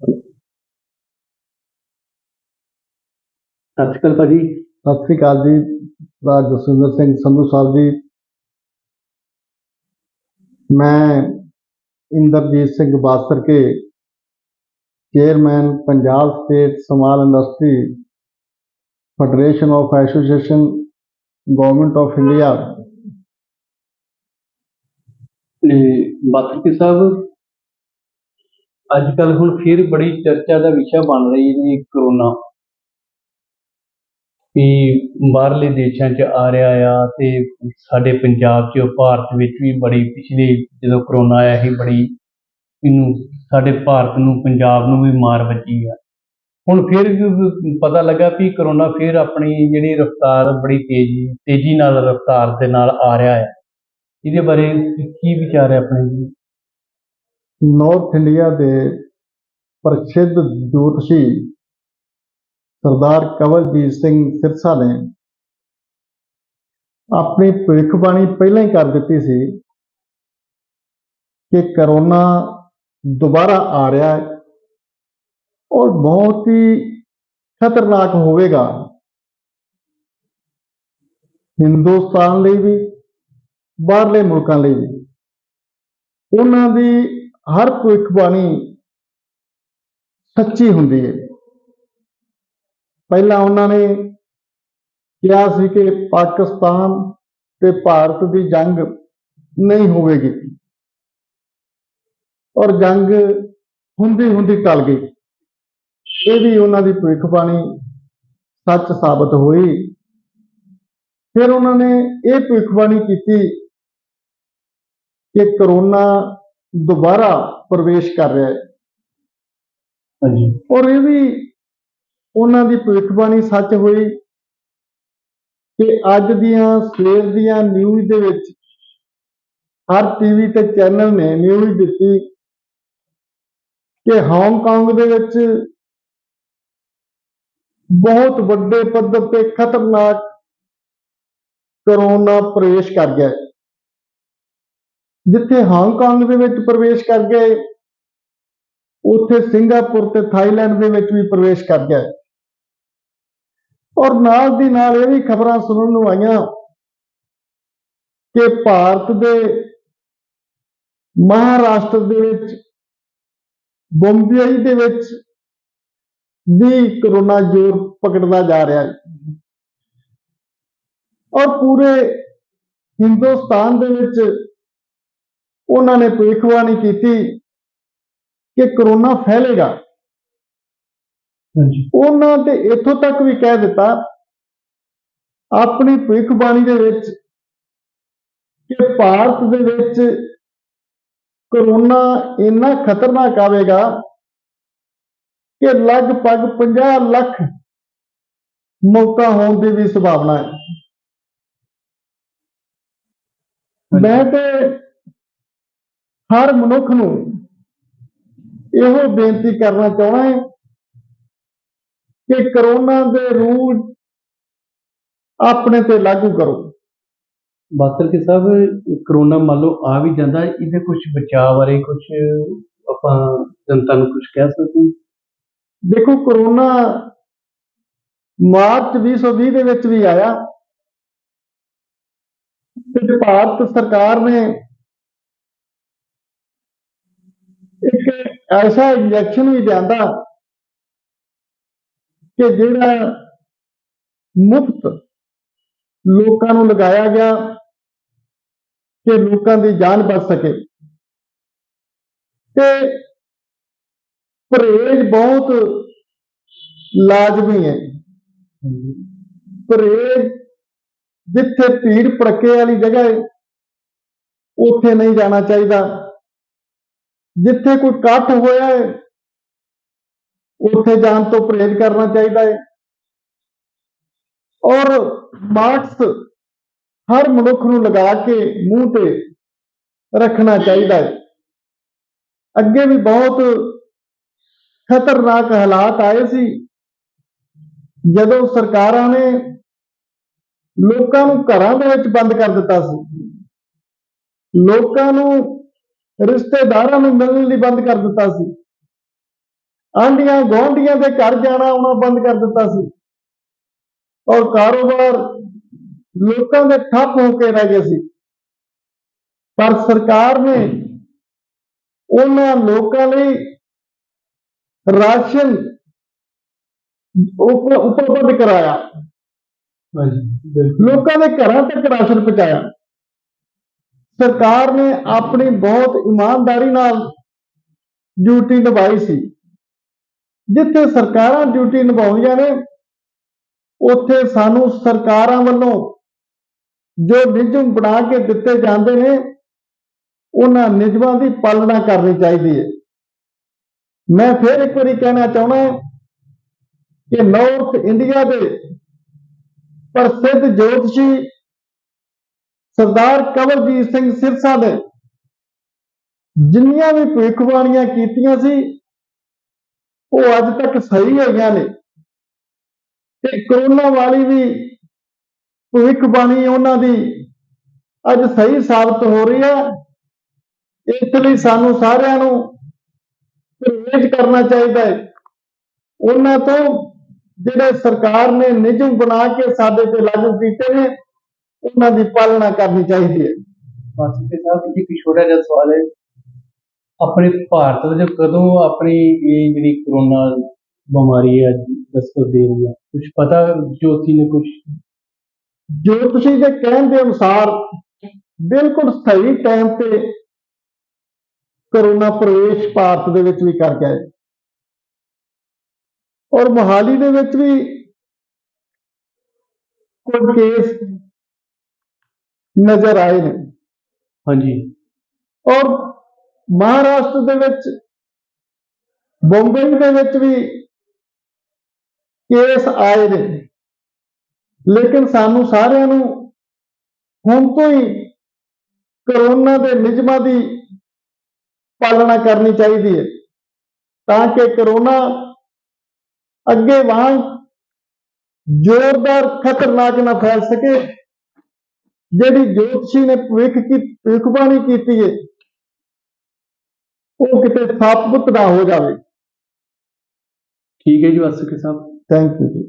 ਸਤਿ ਸ਼੍ਰੀ ਅਕਾਲ ਭਾਜੀ। ਸਤਿ ਸ੍ਰੀ ਅਕਾਲ ਜੀ ਰਾਜ ਜਸਵਿੰਦਰ ਸਿੰਘ ਸੰਧੂ ਸਾਹਿਬ ਜੀ। ਮੈਂ Inderjit Singh Basarke chairman Punjab state small industry federation of association government of India. ਤੇ ਬਾਤਰਕੀ ਸਾਹਿਬ ਅੱਜ ਕੱਲ ਹੁਣ ਫਿਰ ਬੜੀ ਚਰਚਾ ਦਾ ਵਿਸ਼ਾ ਬਣ ਰਹੀ ਹੈ ਜੀ, ਕਰੋਨਾ। ਵੀ ਬਾਹਰਲੇ ਦੇਸ਼ਾਂ 'ਚ ਆ ਰਿਹਾ ਆ ਤੇ ਸਾਡੇ ਪੰਜਾਬ 'ਚ, ਭਾਰਤ ਵਿੱਚ ਵੀ ਬੜੀ ਪਿਛਲੇ ਜਦੋਂ ਕਰੋਨਾ ਆਇਆ ਸੀ, ਬੜੀ ਇਹਨੂੰ ਸਾਡੇ ਭਾਰਤ ਨੂੰ, ਪੰਜਾਬ ਨੂੰ ਵੀ ਮਾਰ ਵੱਜੀ ਆ। ਹੁਣ ਫਿਰ ਵੀ ਪਤਾ ਲੱਗਾ ਵੀ ਕਰੋਨਾ ਫਿਰ ਆਪਣੀ ਜਿਹੜੀ ਰਫ਼ਤਾਰ ਬੜੀ ਤੇਜ਼ੀ ਤੇਜ਼ੀ ਨਾਲ, ਰਫ਼ਤਾਰ ਦੇ ਨਾਲ ਆ ਰਿਹਾ ਹੈ ਇਹਦੇ ਬਾਰੇ ਕੀ ਵਿਚਾਰ ਹੈ ਆਪਣੇ ਜੀ? ਨਾਰਥ ਇੰਡੀਆ ਦੇ ਪ੍ਰਸਿੱਧ ਜੋਤਸ਼ੀ ਸਰਦਾਰ ਕਵਲਜੀਤ ਸਿੰਘ ਸਿਰਸਾ ਨੇ ਆਪਣੀ ਭਵਿੱਖਬਾਣੀ ਪਹਿਲਾਂ ਹੀ ਕਰ ਦਿੱਤੀ ਸੀ ਕਿ ਕਰੋਨਾ ਦੁਬਾਰਾ ਆ ਰਿਹਾ ਹੈ ਔਰ ਬਹੁਤ ਹੀ ਖਤਰਨਾਕ ਹੋਵੇਗਾ। ਹਿੰਦੁਸਤਾਨ ਲਈ ਵੀ, ਬਾਹਰਲੇ ਮੁਲਕਾਂ ਲਈ ਵੀ। ਉਹਨਾਂ ਦੀ ਹਰ ਭਵਿੱਖਬਾਣੀ ਸੱਚੀ ਹੁੰਦੀ ਹੈ। ਪਹਿਲਾਂ ਉਹਨਾਂ ਨੇ ਕਿਹਾ ਸੀ ਕਿ ਪਾਕਿਸਤਾਨ ਤੇ ਭਾਰਤ ਦੀ ਜੰਗ ਨਹੀਂ ਹੋਵੇਗੀ ਔਰ ਜੰਗ ਹੁੰਦੀ ਹੁੰਦੀ ਟਲ ਗਈ। ਇਹ ਵੀ ਉਹਨਾਂ ਦੀ ਭਵਿੱਖਬਾਣੀ ਸੱਚ ਸਾਬਤ ਹੋਈ। ਫਿਰ ਉਹਨਾਂ ਨੇ ਇਹ ਭਵਿੱਖਬਾਣੀ ਕੀਤੀ ਕਿ ਕਰੋਨਾ ਦੁਬਾਰਾ ਪ੍ਰਵੇਸ਼ ਕਰ ਰਿਹਾ ਹੈ। ਹਾਂਜੀ। ਔਰ ਇਹ ਵੀ ਉਹਨਾਂ ਦੀ ਭਵਿੱਖਬਾਣੀ ਸੱਚ ਹੋਈ ਕਿ ਅੱਜ ਦੀਆਂ ਸਵੇਰ ਦੀਆਂ ਨਿਊਜ਼ ਦੇ ਵਿੱਚ ਹਰ ਟੀਵੀ ਤੇ ਚੈਨਲ ਨੇ ਨਿਊਜ਼ ਦਿੱਤੀ ਕਿ ਹਾਂਗਕਾਂਗ ਦੇ ਵਿੱਚ ਬਹੁਤ ਵੱਡੇ ਪੱਧਰ ਤੇ ਖਤਰਨਾਕ ਕਰੋਨਾ ਪ੍ਰਵੇਸ਼ ਕਰ ਗਿਆ ਹੈ। ਜਿੱਥੇ ਹਾਂਗਕਾਂਗ ਦੇ ਵਿੱਚ ਪ੍ਰਵੇਸ਼ ਕਰ ਗਏ, ਉੱਥੇ ਸਿੰਗਾਪੁਰ ਤੇ ਥਾਈਲੈਂਡ ਦੇ ਵਿੱਚ ਵੀ ਪ੍ਰਵੇਸ਼ ਕਰ ਗਏ। ਔਰ ਨਾਲ ਦੀ ਨਾਲ ਇਹ ਵੀ ਖਬਰਾਂ ਸੁਣਨ ਨੂੰ ਆਈਆਂ ਕਿ ਭਾਰਤ ਦੇ ਮਹਾਰਾਸ਼ਟਰ ਦੇ ਵਿੱਚ, ਬੰਬਈ ਦੇ ਵਿੱਚ ਵੀ ਕਰੋਨਾ ਜ਼ੋਰ ਪਕੜਦਾ ਜਾ ਰਿਹਾ ਹੈ। ਔਰ ਪੂਰੇ ਹਿੰਦੁਸਤਾਨ ਦੇ ਵਿੱਚ ਉਹਨਾਂ ਨੇ ਭਵਿੱਖਬਾਣੀ ਕੀਤੀ ਕਿ ਕਰੋਨਾ ਫੈਲੇਗਾ। ਹਾਂਜੀ। ਉਹਨਾਂ ਤੇ ਇੱਥੋਂ ਤੱਕ ਵੀ ਕਹਿ ਦਿੱਤਾ ਆਪਣੀ ਭਵਿੱਖਬਾਣੀ ਦੇ ਵਿੱਚ ਕਿ ਭਾਰਤ ਦੇ ਵਿੱਚ ਕਰੋਨਾ ਇੰਨਾ ਖਤਰਨਾਕ ਆਵੇਗਾ ਕਿ ਲਗਭਗ 50 ਲੱਖ ਮੌਤਾਂ ਹੋਣ ਦੀ ਵੀ ਸੰਭਾਵਨਾ ਹੈ। ਮੈਂ ਤੇ ਹਰ ਮਨੁੱਖ ਨੂੰ ਇਹੋ ਬੇਨਤੀ ਕਰਨਾ ਚਾਹੁੰਦਾ ਹਾਂ ਕਿ ਕਰੋਨਾ ਦੇ ਰੂਲ ਆਪਣੇ ਤੇ ਲਾਗੂ ਕਰੋ ਬਾਤਰਕੀ ਸਾਹਿਬ ਕਰੋਨਾ ਮੰਨ ਲਓ ਆ ਵੀ ਜਾਂਦਾ ਇਹਦੇ ਕੁਝ ਬਚਾਅ ਬਾਰੇ ਕੁਝ ਆਪਾਂ ਜਨਤਾ ਨੂੰ ਕੁਝ ਕਹਿ ਸਕਦੇ ਹਾਂ? ਦੇਖੋ ਕਰੋਨਾ ਮਾਰਚ 2020 ਦੇ ਵਿੱਚ ਵੀ ਆਇਆ ਤੇ ਭਾਰਤ ਸਰਕਾਰ ਨੇ ਇੱਕ ਐਸਾ ਇੰਜੈਕਸ਼ਨ ਵੀ ਲਿਆਂਦਾ ਕਿ ਜਿਹੜਾ ਮੁਫਤ ਲੋਕਾਂ ਨੂੰ ਲਗਾਇਆ ਗਿਆ ਕਿ ਲੋਕਾਂ ਦੀ ਜਾਨ ਬਚ ਸਕੇ। ਤੇ ਪਰਹੇਜ਼ ਬਹੁਤ ਲਾਜ਼ਮੀ ਹੈ। ਪਰਹੇਜ਼ ਜਿੱਥੇ ਭੀੜ ਭੜਕੇ ਵਾਲੀ ਜਗ੍ਹਾ ਹੈ, ਉੱਥੇ ਨਹੀਂ ਜਾਣਾ ਚਾਹੀਦਾ। ਜਿੱਥੇ ਕੋਈ ਇਕੱਠ ਹੋਇਆ ਹੈ, ਉੱਥੇ ਜਾਣ ਤੋਂ ਪਰਹੇਜ਼ ਕਰਨਾ ਚਾਹੀਦਾ ਹੈ। ਔਰ ਮਾਸਕ ਹਰ ਮਨੁੱਖ ਨੂੰ ਲਗਾ ਕੇ ਮੂੰਹ ਤੇ ਰੱਖਣਾ ਚਾਹੀਦਾ ਹੈ। ਅੱਗੇ ਵੀ ਬਹੁਤ ਖਤਰਨਾਕ ਹਾਲਾਤ ਆਏ ਸੀ, ਜਦੋਂ ਸਰਕਾਰਾਂ ਨੇ ਲੋਕਾਂ ਨੂੰ ਘਰਾਂ ਦੇ ਵਿੱਚ ਬੰਦ ਕਰ ਦਿੱਤਾ ਸੀ। ਲੋਕਾਂ ਨੂੰ ਰਿਸ਼ਤੇਦਾਰਾਂ ਨੂੰ ਮਿਲਣ ਲਈ ਬੰਦ ਕਰ ਦਿੱਤਾ ਸੀ। ਆਂਢੀਆਂ ਗੁਆਂਢੀਆਂ ਦੇ ਘਰ ਜਾਣਾ ਆਉਣਾ ਬੰਦ ਕਰ ਦਿੱਤਾ ਸੀ। ਔਰ ਕਾਰੋਬਾਰ ਲੋਕਾਂ ਦੇ ਠੱਪ ਹੋ ਕੇ ਰਹਿ ਗਏ ਸੀ। ਪਰ ਸਰਕਾਰ ਨੇ ਉਹਨਾਂ ਲੋਕਾਂ ਲਈ ਰਾਸ਼ਨ ਉਪ- ਉਪਲਬਧ ਕਰਾਇਆ। ਲੋਕਾਂ ਦੇ ਘਰਾਂ ਤੱਕ ਰਾਸ਼ਨ ਪਹੁੰਚਾਇਆ। ਸਰਕਾਰ ਨੇ ਆਪਣੀ ਬਹੁਤ ਇਮਾਨਦਾਰੀ ਨਾਲ ਡਿਊਟੀ ਨਿਭਾਈ ਸੀ। ਜਿੱਥੇ ਸਰਕਾਰਾਂ ਡਿਊਟੀ ਨਿਭਾਉਂਦੀਆਂ ਨੇ, ਉੱਥੇ ਸਾਨੂੰ ਸਰਕਾਰਾਂ ਵੱਲੋਂ ਜੋ ਨਿਯਮ ਬਣਾ ਕੇ ਦਿੱਤੇ ਜਾਂਦੇ ਨੇ, ਉਹਨਾਂ ਨਿਯਮਾਂ ਦੀ ਪਾਲਣਾ ਕਰਨੀ ਚਾਹੀਦੀ ਹੈ। ਮੈਂ ਫਿਰ ਇੱਕ ਵਾਰੀ ਕਹਿਣਾ ਚਾਹੁੰਦਾ ਕਿ ਨਾਰਥ ਇੰਡੀਆ ਦੇ ਪ੍ਰਸਿੱਧ ਜੋਤਸ਼ੀ ਸਰਦਾਰ ਕਵਰਜੀਤ ਸਿੰਘ ਸਿਰਸਾ ਨੇ ਜਿੰਨੀਆਂ ਵੀ ਭਵਿੱਖਬਾਣੀਆਂ ਕੀਤੀਆਂ ਸੀ, ਉਹ ਅੱਜ ਤੱਕ ਸਹੀ ਹੋਈਆਂ ਨੇ। ਤੇ ਕਰੋਨਾ ਵਾਲੀ ਵੀ ਭਵਿੱਖਬਾਣੀ ਉਹਨਾਂ ਦੀ ਅੱਜ ਸਹੀ ਸਾਬਤ ਹੋ ਰਹੀ ਹੈ। ਇਸ ਲਈ ਸਾਨੂੰ ਸਾਰਿਆਂ ਨੂੰ ਪਰਹੇਜ਼ ਕਰਨਾ ਚਾਹੀਦਾ ਹੈ। ਉਹਨਾਂ ਤੋਂ ਜਿਹੜੇ ਸਰਕਾਰ ਨੇ ਨਿਯਮ ਬਣਾ ਕੇ ਸਾਡੇ ਤੇ ਲਾਗੂ ਕੀਤੇ ਨੇ ਉਹਨਾਂ ਦੀ ਪਾਲਣਾ ਕਰਨੀ ਚਾਹੀਦੀ ਹੈ। ਕੇ ਸਾਹਿਬ ਇੱਕ ਛੋਟਾ ਜਿਹਾ ਸਵਾਲ ਹੈ। ਆਪਣੇ ਭਾਰਤ ਵਿੱਚ ਕਦੋਂ ਆਪਣੀ ਇਹ ਜਿਹੜੀ ਕਰੋਨਾ ਬਿਮਾਰੀ ਹੈ ਦਸਤਕ ਦੇ ਰਹੀ ਹੈ। ਕੁਝ ਪਤਾ ਜੋਤੀ ਨੇ ਕੁਝ ਜੋ ਤੁਸੀਂ ਦੇ ਕਹਿਣ ਦੇ ਅਨੁਸਾਰ ਬਿਲਕੁਲ ਸਹੀ ਟਾਈਮ ਤੇ ਕਰੋਨਾ ਪ੍ਰਵੇਸ਼ ਭਾਰਤ ਦੇ ਵਿੱਚ ਵੀ ਕਰ ਗਿਆ ਹੈ। ਔਰ ਮੋਹਾਲੀ ਦੇ ਵਿੱਚ ਵੀ ਕੁਝ ਕੇਸ ਨਜ਼ਰ ਆਏ ਨੇ। ਹਾਂਜੀ। ਔਰ ਮਹਾਰਾਸ਼ਟਰ ਦੇ ਵਿੱਚ ਬੰਬਈ ਦੇ ਵਿੱਚ ਵੀ ਕੇਸ ਆਏ ਨੇ। ਲੇਕਿਨ ਸਾਨੂੰ ਸਾਰਿਆਂ ਨੂੰ ਹੁਣ ਤੋਂ ਹੀ ਕਰੋਨਾ ਦੇ ਨਿਯਮਾਂ ਦੀ ਪਾਲਣਾ ਕਰਨੀ ਚਾਹੀਦੀ ਹੈ ਤਾਂ ਕਿ ਕਰੋਨਾ ਅੱਗੇ ਵਾਂਗ ਜ਼ੋਰਦਾਰ ਖਤਰਨਾਕ ਨਾ ਫੈਲ ਸਕੇ। ਜਿਹੜੀ ਜੋਤਸ਼ੀ ਨੇ ਭਵਿੱਖ ਕੀ ਭਵਿੱਖਬਾਣੀ ਕੀਤੀ ਹੈ ਉਹ ਕਿਤੇ ਸਾਬਤ ਨਾ ਹੋ ਜਾਵੇ। ਠੀਕ ਹੈ ਜੀ ਮਾਸਟਰ ਕੇ ਸਾਹਿਬ। Thank you ji.